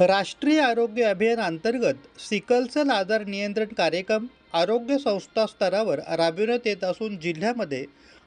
राष्ट्रीय आरोग्य अभियान अंतर्गत सिकलसेल आजार नियंत्रण कार्यक्रम आरोग्य संस्था स्तरावर राबविण्यात येत असून जिल्ह्यामध्ये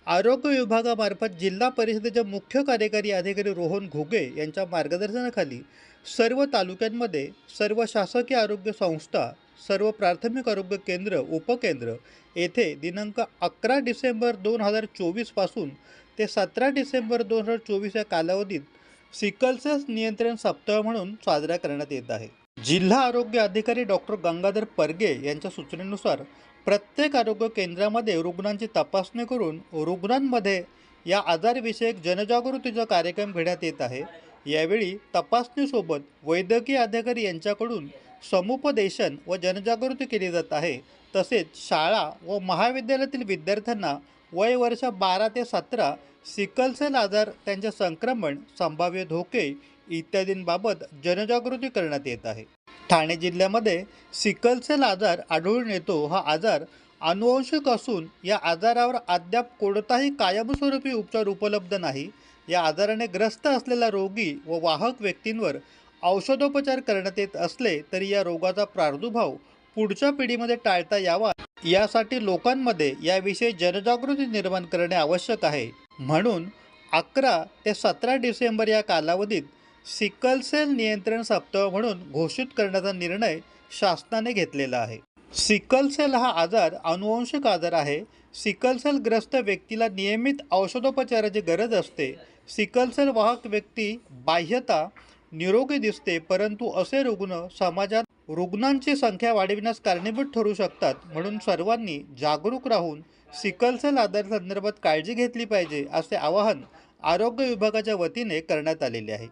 आरोग्य विभागामार्फत जिल्हा परिषदेचे मुख्य कार्यकारी अधिकारी रोहन घुगे यांच्या मार्गदर्शनाखाली सर्व तालुक्यांमध्ये सर्व शासकीय आरोग्य संस्था सर्व प्राथमिक आरोग्य केंद्र उपकेंद्र येथे दिनांक अकरा डिसेंबर दोन हजार चोवीसपासून ते सतरा डिसेंबर दोन हजार चोवीस या कालावधीत सिकलसेल्स नियंत्रण सप्ताह म्हणून साजरा करण्यात येत आहे. जिल्हा आरोग्य अधिकारी डॉक्टर गंगाधर परगे यांच्या सूचनेनुसार प्रत्येक आरोग्य केंद्रामध्ये रुग्णांची तपासणी करून रुग्णांमध्ये या आजारविषयक जनजागृतीचा कार्यक्रम घेण्यात येत आहे. यावेळी तपासणीसोबत वैद्यकीय अधिकारी यांच्याकडून समुपदेशन व जनजागृती केली जात आहे. तसेच शाळा व महाविद्यालयातील विद्यार्थ्यांना वय वर्ष बारा ते सतरा सिकलसेल आजार त्यांचे संक्रमण संभाव्य धोके इत्यादींबाबत जनजागृती करण्यात येत आहे. ठाणे जिल्ह्यामध्ये सिकलसेल आजार आढळून येतो. हा आजार अनुवंशिक असून या आजारावर अद्याप कोणताही कायमस्वरूपी उपचार उपलब्ध नाही. या आजाराने ग्रस्त असलेला रोगी व वाहक व्यक्तींवर औषधोपचार करण्यात येत असले तरी या रोगाचा प्रादुर्भाव पुढच्या पिढीमध्ये टाळता यावा. यासाठी लोकांमध्ये याविषयी जनजागृती निर्माण करणे आवश्यक आहे. म्हणून अकरा ते सतरा डिसेंबर या कालावधीत सिकलसेल नियंत्रण सप्ताह म्हणून घोषित करण्याचा निर्णय शासनाने घेतलेला आहे. सिकलसेल हा आजार अनुवंशिक आजार आहे. सिकलसेलग्रस्त व्यक्तीला नियमित औषधोपचाराची गरज असते. सिकलसेल वाहक व्यक्ती बाह्यता निरोगी दिसते परंतु असे रुग्ण समाजात रुग्णांची संख्या वाढविण्यास कारणीभूत ठरू शकतात. म्हणून सर्वांनी जागरूक राहून सिकलसेल आधार संदर्भात काळजी घेतली पाहिजे असे आवाहन आरोग्य विभागाच्या वतीने करण्यात आलेले आहे.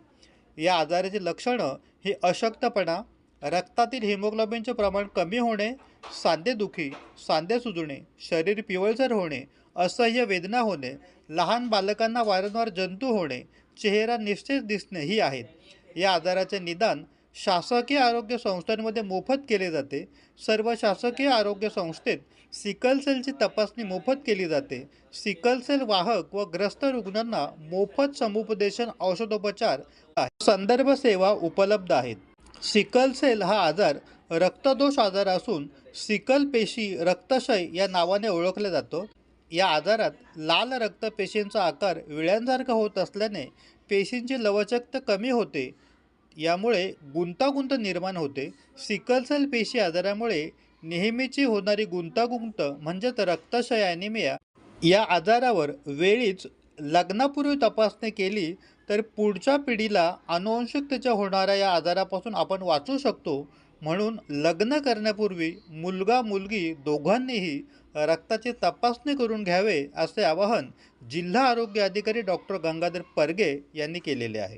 या आजाराची लक्षणं ही अशक्तपणा रक्तातील हिमोग्लोबिनचे प्रमाण कमी होणे सांधेदुखी सांधे सुजणे शरीर पिवळसर होणे असह्य वेदना होणे लहान बालकांना वारंवार जंतू होणे चेहरा निश्चित दिसणे ही आहेत. या आजाराचे निदान शासकीय आरोग्य संस्थांमध्ये मोफत केले जाते. सर्व शासकीय आरोग्य संस्थेत सिकल सेलची तपासणी मोफत केली जाते. सिकल सेल वाहक व ग्रस्त रुग्णांना मोफत समुपदेशन औषधोपचार संदर्भ सेवा उपलब्ध आहेत. सिकल सेल हा आजार रक्तदोष आजार असून सिकल पेशी रक्तशय या नावाने ओळखला जातो. या आजारात लाल रक्तपेशींचा आकार विळ्यांसारखा होत असल्याने पेशींची लवचकता कमी होते. यामुळे गुंतागुंत निर्माण होते. सिकलसेल पेशी आजारामुळे नेहमीची होणारी गुंतागुंत म्हणजेच रक्तक्षय ॲनिमिया या आजारावर वेळीच लग्नापूर्वी तपासणी केली तर पुढच्या पिढीला अनुवंशिकतेच्या होणाऱ्या या आजारापासून आपण वाचू शकतो. म्हणून लग्न करण्यापूर्वी मुलगा मुलगी दोघांनीही रक्ताची तपासणी करून घ्यावे असे आवाहन जिल्हा आरोग्य अधिकारी डॉक्टर गंगाधर परगे यांनी केलेले आहे.